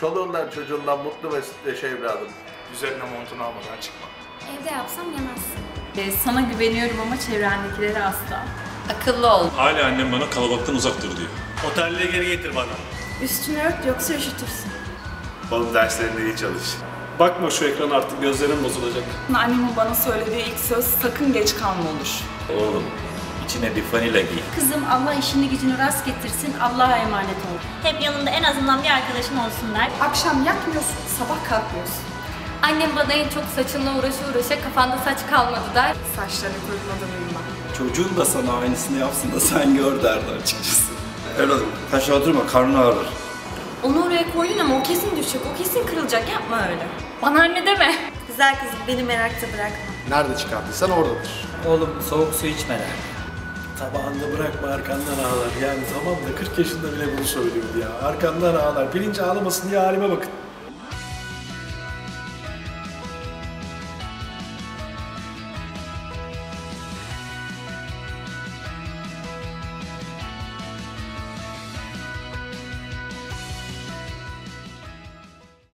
Çoluğundan çocuğundan mutlu mesut yaşa evladım. Üzerine montunu almadan çıkma. Evde yapsam yemezsin. Ee, sana güveniyorum ama çevrendekilere asla. Akıllı ol. Hala annem bana kalabalıktan uzak dur diyor. Otelliğe geri getir bana. Üstünü ört yoksa üşütürsün. Oğlum derslerinde iyi çalış. Bakma şu ekran artık gözlerin bozulacak. Annemin bana söylediği ilk söz sakın geç kalma olur. Oğlum içine bir fanila giy. Kızım Allah işini gücünü rast getirsin, Allah'a emanet ol. Hep yanında en azından bir arkadaşın olsun der. Akşam yatmıyorsun, sabah kalkmıyorsun. Annem bana en çok saçınla uğraşa uğraşa kafanda saç kalmadı der. Saçlarını kurutmadan uyuma. Çocuğun da sana aynısını yapsın da sen gör derdi açıkçası. Evladım taşa oturma karnın ağrır. Onu oraya koydun ama o kesin düşecek, o kesin kırılacak. Yapma öyle. Bana anne deme. Güzel kızım beni merakta bırakma. Nerede çıkardıysan oradadır. Oğlum soğuk su içme der. Tabağında bırakma arkandan ağlar. Yani tamam da 40 yaşında bile bunu söylüyordu ya. Arkandan ağlar. Birinci ağlamasın diye halime bakın.